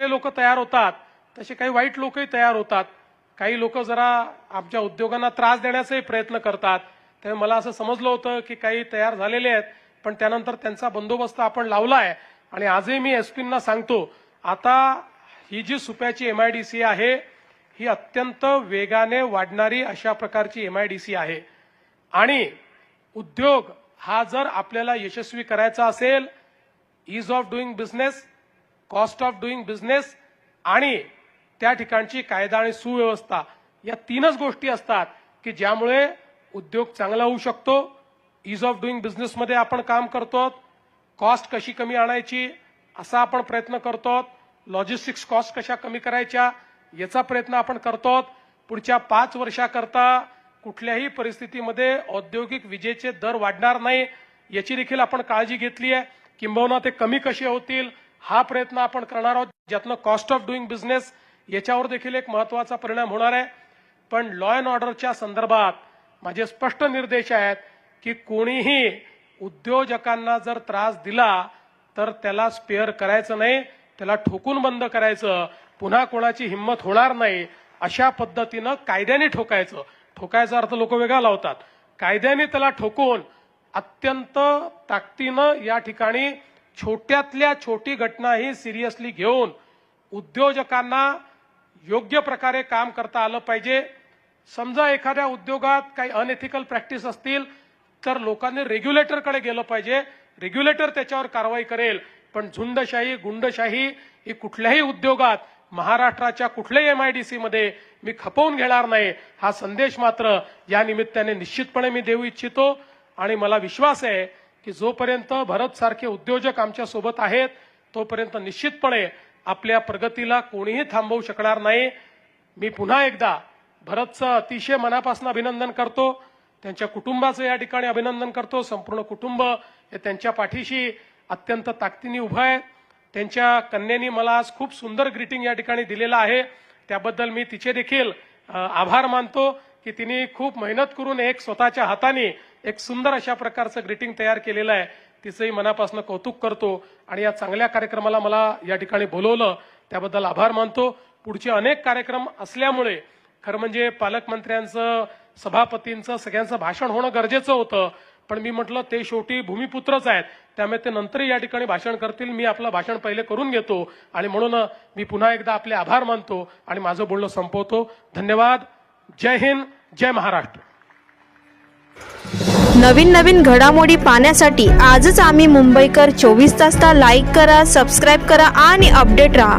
चांगले लोक तयार होतात तसे काही वाईट लोकही तयार होतात. काही लोक जरा आमच्या उद्योगांना त्रास देण्याचाही प्रयत्न करतात. त्यामुळे मला असं समजलं होतं की काही तयार झालेले आहेत पण त्यानंतर त्यांचा बंदोबस्त आपण लावला आहे आणि आजही मी एसपींना सांगतो आता ही जी सुप्याची एम आय डी सी आहे ही अत्यंत वेगाने वाढणारी अशा प्रकारची एम आय डी सी आहे. आणि उद्योग हा जर आपल्याला यशस्वी करायचा असेल ease of doing business cost of doing business आणि त्या ठिकाणची कायदा आणि सुव्यवस्था या तीनच गोष्टी असतात की ज्यामुळे उद्योग चांगला होऊ शकतो इज ऑफ डुईंग बिझनेसमध्ये आपण काम करतो कॉस्ट कशी कमी आणायची असा आपण प्रयत्न करतो लॉजिस्टिक्स कॉस्ट कशा कमी करायच्या याचा प्रयत्न आपण करतो पुढच्या पाच वर्षाकरता कुठल्याही परिस्थितीमध्ये औद्योगिक विजेचे दर वाढणार नाही याची देखील आपण काळजी घेतली आहे किंबहुना ते कमी कसे होतील हा प्रयत्न आपण करणार आहोत ज्यातनं कॉस्ट ऑफ डुईंग बिझनेस याच्यावर देखील एक महत्त्वाचा परिणाम होणार आहे. पण लॉ अँड ऑर्डरच्या संदर्भात माझे स्पष्ट निर्देश आहेत की कोणीही उद्योजकांना जर त्रास दिला तर त्याला स्पेअर करायचं नाही त्याला ठोकून बंद करायचं पुन्हा कोणाची हिंमत होणार नाही अशा पद्धतीनं कायद्याने ठोकायचं. ठोकायचा अर्थ लोक वेगळा लावतात. कायद्याने त्याला ठोकून अत्यंत ताकदीनं या ठिकाणी छोट्यातल्या छोटी घटनाही सिरियसली घेऊन उद्योजकांना योग्य प्रकारे काम करता आलं पाहिजे. समजा एखाद्या उद्योगात काही अनएथिकल प्रॅक्टिस असतील तर लोकांनी रेग्युलेटरकडे गेलं पाहिजे. रेग्युलेटर त्याच्यावर कारवाई करेल. पण झुंडशाही गुंडशाही ही कुठल्याही उद्योगात महाराष्ट्राच्या कुठल्याही एमआयडीसी मध्ये मी खपवून घेणार नाही. हा संदेश मात्र या निमित्ताने निश्चितपणे मी देऊ इच्छितो. आणि मला विश्वास आहे की जोपर्यंत भरत सारखे उद्योजक आमच्यासोबत आहेत तोपर्यंत निश्चितपणे आपल्या प्रगतीला कोणीही थांबवू शकणार नाही. मी पुन्हा एकदा भरतचं अतिशय मनापासून अभिनंदन करतो. त्यांच्या कुटुंबाचं या ठिकाणी अभिनंदन करतो. संपूर्ण कुटुंब हे त्यांच्या पाठीशी अत्यंत ताकदीने उभं आहे. त्यांच्या कन्येनी मला आज खूप सुंदर ग्रीटिंग या ठिकाणी दिलेलं आहे. त्याबद्दल मी तिचे देखील आभार मानतो. की तिने खूप मेहनत करून एक स्वतःच्या हाताने एक सुंदर अशा प्रकारचं ग्रीटिंग तयार केलेलं आहे. तिचंही मनापासून कौतुक करतो आणि या चांगल्या कार्यक्रमाला मला या ठिकाणी बोलवलं. त्याबद्दल आभार मानतो. पुढचे अनेक कार्यक्रम असल्यामुळे खरं म्हणजे पालकमंत्र्यांचं सभापतींचं सगळ्यांचं भाषण होणं गरजेचं होतं. पण मी म्हटलं ते शेवटी भूमिपुत्रच आहेत. त्यामुळे ते नंतरही या ठिकाणी भाषण करतील. मी आपलं भाषण पहिले करून घेतो. आणि म्हणून मी पुन्हा एकदा आपले आभार मानतो आणि माझं बोलणं संपवतो. धन्यवाद. जय हिंद जय महाराष्ट्र. नवीन नवीन घडामोडी पाहण्यासाठी आजच आम्ही मुंबईकर चोवीस तासला लाईक करा सबस्क्राईब करा आणि अपडेट राहा.